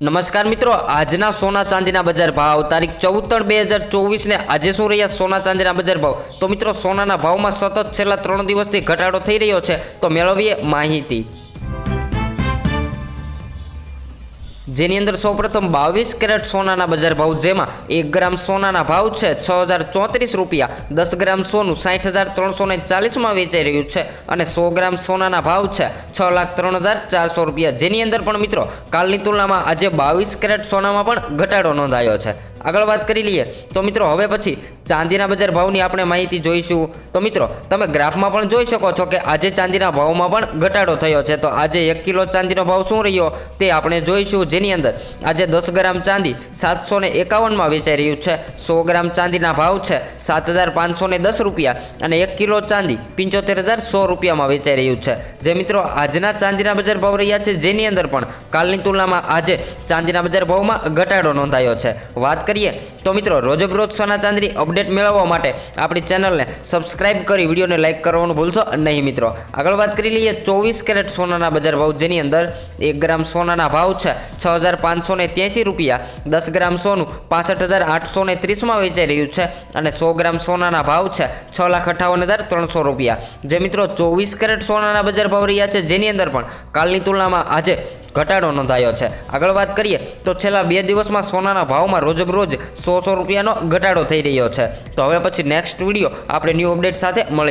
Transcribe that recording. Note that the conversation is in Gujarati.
નમસ્કાર મિત્રો, આજના સોના ચાંદીના બજાર ભાવ, તારીખ ચૌદ બે હજાર ચોવીસને આજે શું રહ્યા સોના ચાંદીના બજાર ભાવ? તો મિત્રો, સોનાના ભાવમાં સતત છેલ્લા ત્રણ દિવસથી ઘટાડો થઈ રહ્યો છે. તો મેળવીએ માહિતી. જેની અંદર સૌપ્રથમ બાવીસ કેરેટ સોનાના બજાર ભાવ જેમાં એક ગ્રામ સોનાના ભાવ છે, છ હજાર ચોત્રીસ રૂપિયા. દસ ગ્રામ સોનું સાઠ હજાર ત્રણસો ને ચાલીસમાં વેચાઈ રહ્યું છે અને સો ગ્રામ સોનાના ભાવ છે, છ લાખ ત્રણ હજાર ચારસો રૂપિયા. જેની અંદર પણ મિત્રો, કાલની તુલનામાં આજે બાવીસ કેરેટ સોનામાં પણ ઘટાડો નોંધાયો છે. આગળ વાત કરી લઈએ. તો મિત્રો, હવે પછી ચાંદીના બજાર ભાવની આપણે માહિતી જોઈશું. તો મિત્રો, તમે ગ્રાફમાં પણ જોઈ શકો છો કે આજે ચાંદીના ભાવમાં પણ ઘટાડો થયો છે. તો આજે એક કિલો ચાંદીનો ભાવ શું રહ્યો તે આપણે જોઈશું. જેની અંદર આજે દસ ગ્રામ ચાંદી સાતસો ને એકાવનમાં વેચાઈ રહ્યું છે. સો ગ્રામ ચાંદીના ભાવ છે સાત હજાર પાંચસો ને દસ રૂપિયા અને એક કિલો ચાંદી પંચોતેર હજાર સો રૂપિયામાં વેચાઈ રહ્યું છે. જે મિત્રો, આજના ચાંદીના બજાર ભાવ રહ્યા છે. જેની અંદર પણ કાલની તુલનામાં આજે ચાંદીના બજાર ભાવમાં ઘટાડો નોંધાયો છે. વાત કરીએ તો મિત્રો, રોજબરોજ સોના ચાંદીની અપડેટ મેળવવા માટે આપણી ચેનલને સબસ્ક્રાઇબ કરી, વિડીયોને લાઇક કરવાનું ભૂલશો નહીં મિત્રો. આગળ વાત કરી લઈએ ચોવીસ કેરેટ સોનાના બજાર ભાવ, જેની અંદર એક ગ્રામ સોનાના ભાવ છે છ હજાર પાંચસો ને ત્યાંસી રૂપિયા, દસ ગ્રામ સોનું પાસઠ હજાર આઠસો ને ત્રીસમાં વેચાઈ રહ્યું છે અને સો ગ્રામ સોનાના ભાવ છે છ લાખ અઠાવન હજાર ત્રણસો રૂપિયા. જે મિત્રો ચોવીસ કેરેટ સોનાના બજાર ભાવ રહ્યા છે, જેની અંદર પણ કાલની તુલનામાં આજે ઘટાડો નોંધાયો છે. આગળ વાત કરીએ તો છેલ્લા બે દિવસમાં સોનાના ભાવમાં રોજબરોજ સો સો રૂપિયાનો ઘટાડો થઈ રહ્યો છે. તો હવે પછી નેક્સ્ટ વીડિયો આપણે ન્યૂ અપડેટ સાથે મળી